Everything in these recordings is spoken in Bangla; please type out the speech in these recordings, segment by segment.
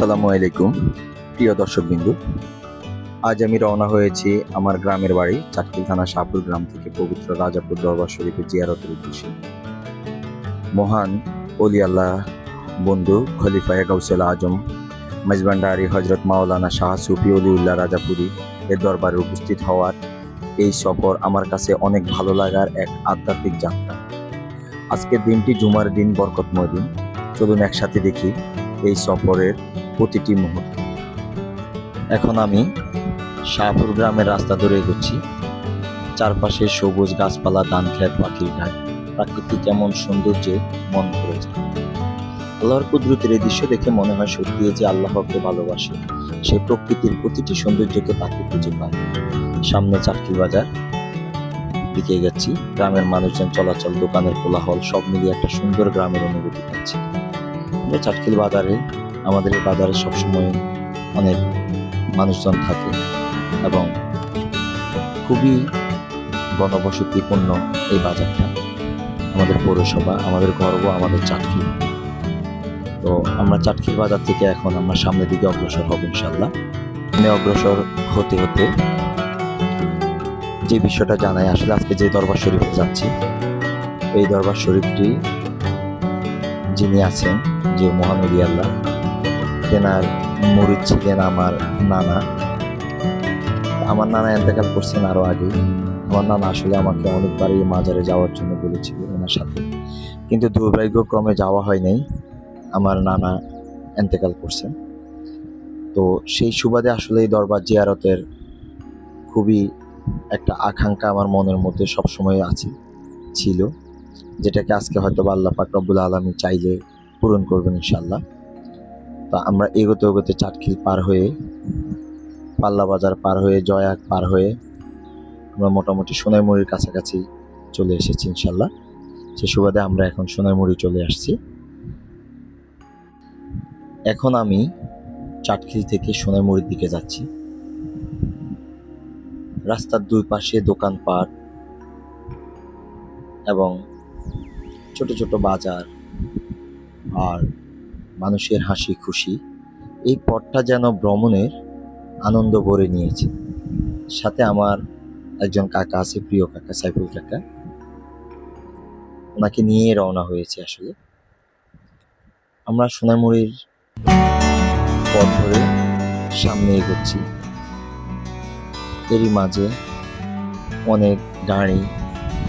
আসসালামু আলাইকুম, প্রিয় দর্শকবিন্দু। আজ আমি রওনা হয়েছি আমার গ্রামের বাড়ি, চাটকিল থানা শাহপুর গ্রাম থেকে পবিত্র রাজাপুর দরবার শরীফের জিয়ারতের উদ্দেশ্যে। মহান অলি আল্লাহ, বন্ধু, খলিফা গাউসেল আজম, মেজবান্ডারি হজরত মাওলানা শাহ সুফি অলিউল্লাহ রাজাপুরি এর দরবারে উপস্থিত হওয়ার এই সফর আমার কাছে অনেক ভালো লাগার এক আধ্যাত্মিক যাত্রা। আজকের দিনটি জুমার দিন, বরকতময় দিন। চলুন একসাথে দেখি এই সফরের প্রতিটি মুহূর্ত। এখন আমি শাহপুর গ্রামের রাস্তা ধরে এগোচ্ছি। চারপাশে সবুজ গাছপালা, ধান খেত, পাখির ঘাট প্রাকৃতিক কেমন সৌন্দর্যে মন ভরে যায়। আল্লাহর কুদরতের এই দৃশ্য দেখে মনে হয় সত্যি যে আল্লাহকে ভালোবাসে। সে প্রকৃতির প্রতিটি সৌন্দর্যকে তাকে খুঁজে পায়। সামনে চাটকি বাজার। দিকে গেছি। গ্রামের মানুষজন চলাচল, দোকানের কোলাহল, সব মিলিয়ে একটা সুন্দর গ্রামের অনুভূতি পাচ্ছি। চাটকিল বাজারে আমাদের এই বাজারে সবসময় অনেক মানুষজন থাকে এবং খুবই গণবসতিপূর্ণ এই বাজারটা। আমাদের পৌরসভা, আমাদের গর্ব, আমাদের চাটকি। তো আমরা চাটকির বাজার থেকে এখন আমরা সামনের দিকে অগ্রসর হব ইনশাল্লাহ অগ্রসর হতে হতে যে বিষয়টা জানাই, আসলে আজকে যে দরবার শরীফে যাচ্ছি, এই দরবার শরীফটি যিনি আছেন, যে মহানবী আল্লাহ তেনার মুরিদ ছিলেন আমার নানা। আমার নানা এতেকাল করছেন আরও আগে আমার নানা আসলে আমাকে অনেকবার এই মাজারে যাওয়ার জন্য বলেছিল ওনার সাথে। কিন্তু দুর্ভাগ্যক্রমে যাওয়া হয় নাই। আমার নানা এন্তেকাল করছেন তো সেই সুবাদে আসলে এই দরবার জিয়ারতের খুবই একটা আকাঙ্ক্ষা আমার মনের মধ্যে সবসময় আছে, ছিল। যেটাকে আজকে হয়তো আল্লাহ পাক আলমী চাইলে পূরণ করবেন ইনশাল্লাহ তা আমরা এগোতে এগোতে চাটখিল পার হয়ে, পাল্লা বাজার পার হয়ে, জয়াক পার হয়ে আমরা মোটামুটি সোনাইমুড়ির কাছাকাছি চলে এসেছি ইনশাল্লাহ। সে সুবাদে আমরা এখন সোনাইমুড়ি চলে আসছি। এখন আমি চাটখিল থেকে সোনাইমুড়ির দিকে যাচ্ছি। রাস্তার দুই পাশে দোকানপাট এবং ছোট ছোট বাজার আর মানুষের হাসি খুশি, এই পথটা যেন ভ্রমণের আনন্দ ভরে নিয়েছে। সাথে আমার একজন কাকা আছে, প্রিয় কাকা, সাইফুল কাকা। ওনাকে নিয়ে রওনা হয়েছে আসলে। আমরা সোনামুড়ির পথ ধরে সামনে এগোচ্ছি। এরই মাঝে অনেক গাড়ি,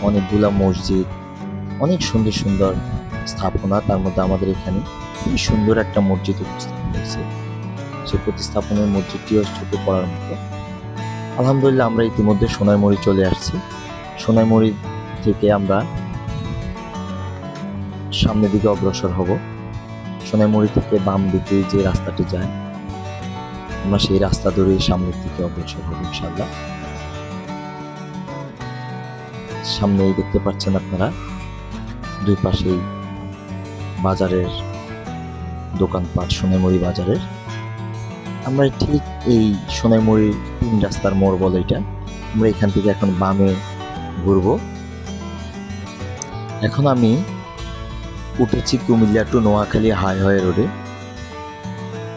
অনেকগুলা মসজিদ, অনেক সুন্দর সুন্দর স্থাপনা তার মধ্যে আমাদের এখানে। খুবই সুন্দর একটা মসজিদ উপস্থাপন হয়েছে। সেই প্রতিস্থাপনের মসজিদটিও চোখে পড়ার মতো। আলহামদুলিল্লাহ আমরা ইতিমধ্যে সোনাইমুড়ি চলে আসছি। সোনাইমুড়ি থেকে আমরা সামনের দিকে অগ্রসর হব। সোনাইমুড়ি থেকে বাম দিকে যে রাস্তাটি যায়, আমরা সেই রাস্তা ধরেই সামনের দিকে অগ্রসর হব ইনশাল্লাহ সামনেই দেখতে পাচ্ছেন আপনারা, দুই পাশেই বাজারের দোকানপাট সোনাইমুড়ি বাজারের। আমরা ঠিক এই সোনাইমুড়ির তিন রাস্তার মোড় বলে এটা। আমরা এখান থেকে এখন বামে ঘুরব। এখন আমি উঠেছি কুমিল্লা টু নোয়াখালী হাইওয়ে রোডে।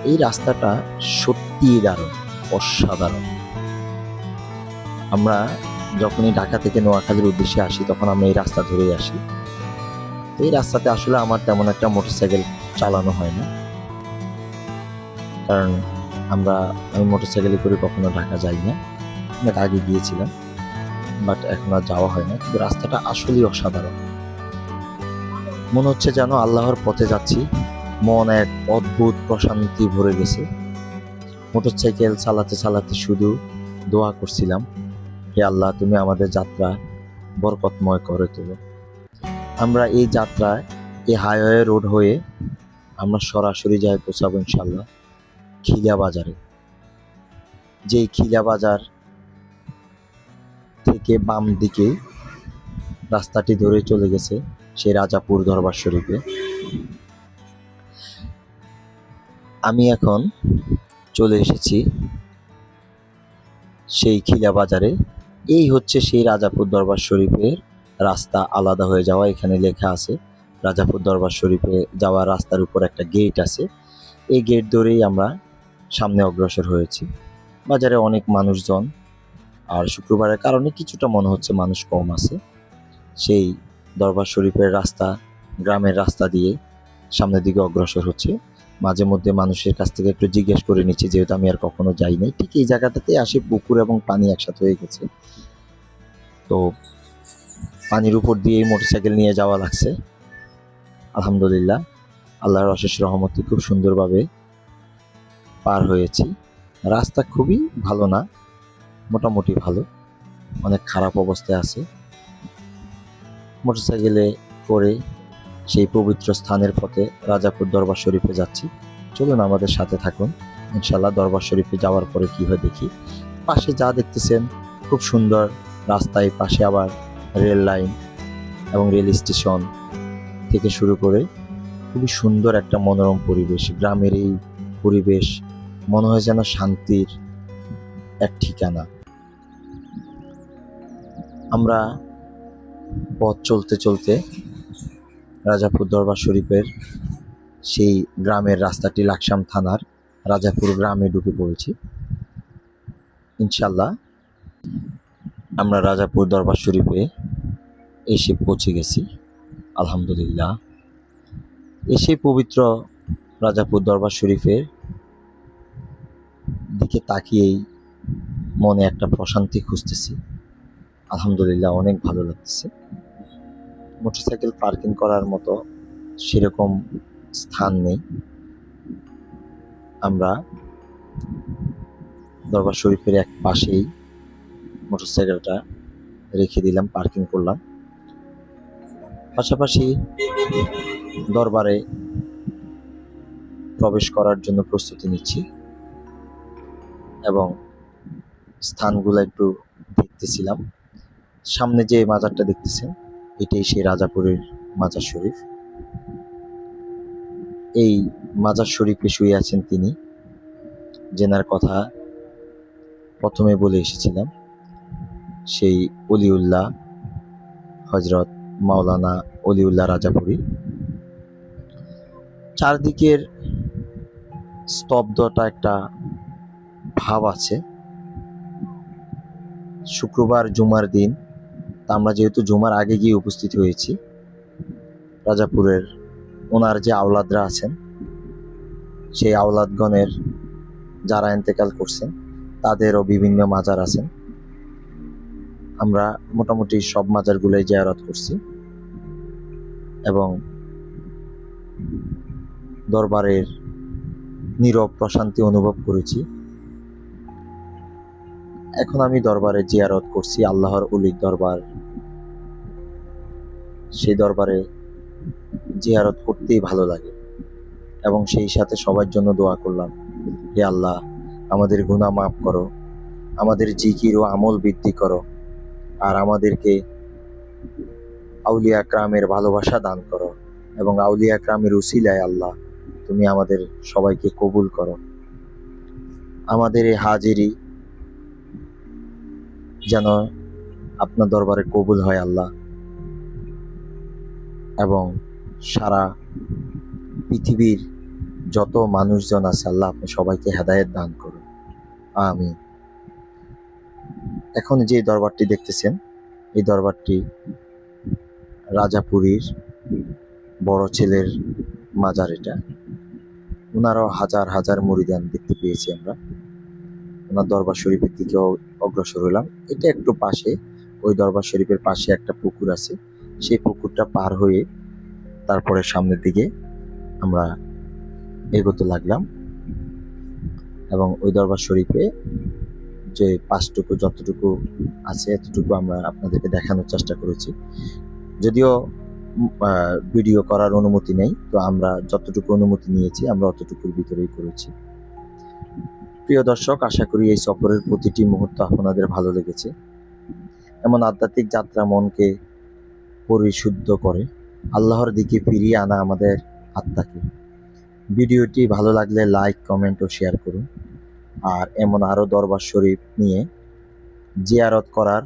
এই রাস্তাটা সত্যিই দারুণ, অসাধারণ। আমরা যখনই ঢাকা থেকে নোয়াখালীর উদ্দেশ্যে আসি, তখন আমরা এই রাস্তা ধরেই আসি। এই রাস্তাতে আসলে আমার তেমন একটা মোটরসাইকেল চালানো হয় না। কারণ আমরা, আমি মোটরসাইকেলে করে কখনো ঢাকা যাই না। অনেক আগে গিয়েছিলাম, বাট এখন আর যাওয়া হয় না। কিন্তু রাস্তাটা আসলেই অসাধারণ। মনে হচ্ছে যেন আল্লাহর পথে যাচ্ছি। মন এক অদ্ভুত প্রশান্তি ভরে গেছে। মোটরসাইকেল চালাতে চালাতে শুধু দোয়া করছিলাম, হে আল্লাহ, তুমি আমাদের যাত্রা বরকতময় করে তোলো। আমরা এই যাত্রায়, এই হাইওয়ে রোড হয়ে আমরা সরাসরি যাই পৌঁছাবো ইনশাল্লাহ খিলা বাজারে। যেই খিলা বাজার থেকে বাম দিকে রাস্তাটি ধরে চলে গেছে, সেই রাজাপুর দরবার শরীফে। আমি এখন চলে এসেছি সেই খিলা বাজারে। এই হচ্ছে সেই রাজাপুর দরবার শরীফের রাস্তা আলাদা হয়ে যাওয়া, এখানে লেখা আছে। রাজাপুর দরবার শরীফে যাওয়ার রাস্তার উপর একটা গেট আছে। এই গেট ধরেই আমরা সামনে অগ্রসর হয়েছি। বাজারে অনেক মানুষজন আর শুক্রবারের কারণে কিছুটা মনে হচ্ছে মানুষ কম আছে। সেই দরবার শরীফের রাস্তা, গ্রামের রাস্তা দিয়ে সামনের দিকে অগ্রসর হচ্ছে। মাঝে মধ্যে মানুষের কাছ থেকে একটু জিজ্ঞেস করে নিচ্ছি, যেহেতু আমি আর কখনো যাই নাই। ঠিক এই জায়গাটাতে আসে পুকুর এবং পানি একসাথে হয়ে গেছে। তো পানির উপর দিয়েই মোটরসাইকেল নিয়ে যাওয়া লাগছে। আলহামদুলিল্লাহ, আল্লাহর অশেষ রহমতে খুব সুন্দরভাবে পার হয়েছি। রাস্তা খুবই ভালো না, মোটামুটি ভালো, অনেক খারাপ অবস্থায় আছে। মোটরসাইকেলে করে সেই পবিত্র স্থানের পথে রাজাপুর দরবার শরীফে যাচ্ছি। চলুন আমাদের সাথে থাকুন ইনশাল্লাহ দরবার শরীফে যাওয়ার পরে কি হয় দেখি। পাশে যা দেখতেছেন, খুব সুন্দর রাস্তায় পাশে আবার রেল লাইন এবং রেল স্টেশন। থেকে শুরু করে খুবই সুন্দর একটা মনোরম পরিবেশ, গ্রামের এই পরিবেশ, মনে হয় যেন শান্তির এক ঠিকানা। আমরা পথ চলতে চলতে রাজাপুর দরবার শরীফের সেই গ্রামের রাস্তাটি লাকসাম থানার রাজাপুর গ্রামে ঢুকে পড়েছি। ইনশাল্লাহ আমরা রাজাপুর দরবার শরীফে এসে পৌঁছে গেছি। আলহামদুলিল্লাহ। এসে পবিত্র রাজাপুর দরবার শরীফের দিকে তাকিয়েই মনে একটা প্রশান্তি খুঁজতেছি। আলহামদুলিল্লাহ অনেক ভালো লাগতেছে। মোটরসাইকেল পার্কিং করার মতো সেরকম স্থান নেই। আমরা দরবার শরীফের এক পাশেই মোটরসাইকেলটা রেখে দিলাম, পার্কিং করলাম। পাশাপাশি দরবারে প্রবেশ করার জন্য প্রস্তুতি নিচ্ছি এবং স্থানগুলো একটু দেখতেছিলাম। সামনে যে মাজারটা দেখতেছেন, এটাই সেই রাজাপুরের মাজার শরীফ। এই মাজার শরীফে শুয়ে আছেন তিনি। জেনার কথা প্রথমে বলে এসেছিলাম, সেই অলিউল্লাহ হজরত মাওলানা অলিউল্লাহ রাজাপুরী। চারদিকের স্তব্ধটা একটা ভাব আছে। শুক্রবার জুমার দিন, তা আমরা যেহেতু জুমার আগে গিয়ে উপস্থিত হয়েছি, রাজাপুরের ওনার যে আওলাদরা আছেন, সেই আওলাদগণের যারা এন্তেকাল করছেন, তাদেরও বিভিন্ন মাজার আছেন। আমরা মোটামুটি সব মাজারগুলোই জায়ারত করছি। এবং দরবারের নীরব প্রশান্তি অনুভব করেছি। এখন আমি দরবারে জিয়ারত করছি আল্লাহর উলির দরবার। সেই দরবারে জিয়ারত করতেই ভালো লাগে এবং সেই সাথে সবার জন্য দোয়া করলাম, হে আল্লাহ, আমাদের গুণা মাফ করো, আমাদের জিকির ও আমল বৃদ্ধি করো। আর আমাদেরকে আউলিয়া ক্রামের ভালোবাসা দান করো এবং আউলিয়া ক্রামের উসিলায় আল্লাহ, তুমি আমাদের সবাইকে কবুল করো। আমাদের এই হাজিরি যেন আপনার দরবারে কবুল হয় আল্লাহ এবং সারা পৃথিবীর যত মানুষজন আছে আল্লাহ আপনি সবাইকে হেদায়েত দান করুন। আমি এখন যে দরবারটি দেখতেছেন, এই দরবারটি রাজাপুরীর বড় ছেলের মাজার এটা। ওনারও হাজার হাজার মরিদান দেখতে পেয়েছি আমরা। ওনার দরবার শরীফের দিকে অগ্রসর হলাম। এটা একটু পাশে, ওই দরবার শরীফের পাশে একটা পুকুর আছে। সেই পুকুরটা পার হয়ে তারপরে সামনের দিকে আমরা এগোতে লাগলাম এবং ওই দরবার শরীফে যে পাঁচটুকু যতটুকু আছে, এতটুকু আমরা আপনাদেরকে দেখানোর চেষ্টা করেছি। যদিও ভিডিও করার অনুমতি নেই, তো আমরা যতটুকু অনুমতি নিয়েছি, আমরা অতটুকুর ভিতরেই করেছি। প্রিয় দর্শক, আশা করি এই সফরের প্রতিটি মুহূর্ত আপনাদের ভালো লেগেছে। এমন আধ্যাত্মিক যাত্রা মনকে পরিশুদ্ধ করে, আল্লাহর দিকে ফিরিয়ে আনা আমাদের আত্মাকে। ভিডিওটি ভালো লাগলে লাইক, কমেন্ট ও শেয়ার করুন। আর এমন আরও দরবার শরীফ নিয়ে জিয়ারত করার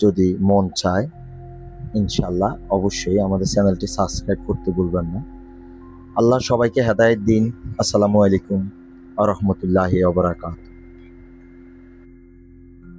যদি মন চায় ইনশাল্লাহ অবশ্যই আমাদের চ্যানেলটি সাবস্ক্রাইব করতে ভুলবেন না। আল্লাহ সবাইকে হেদায়ত দিন। আসসালামু আলাইকুম আ রহমতুল্লাহি ওবরাকাত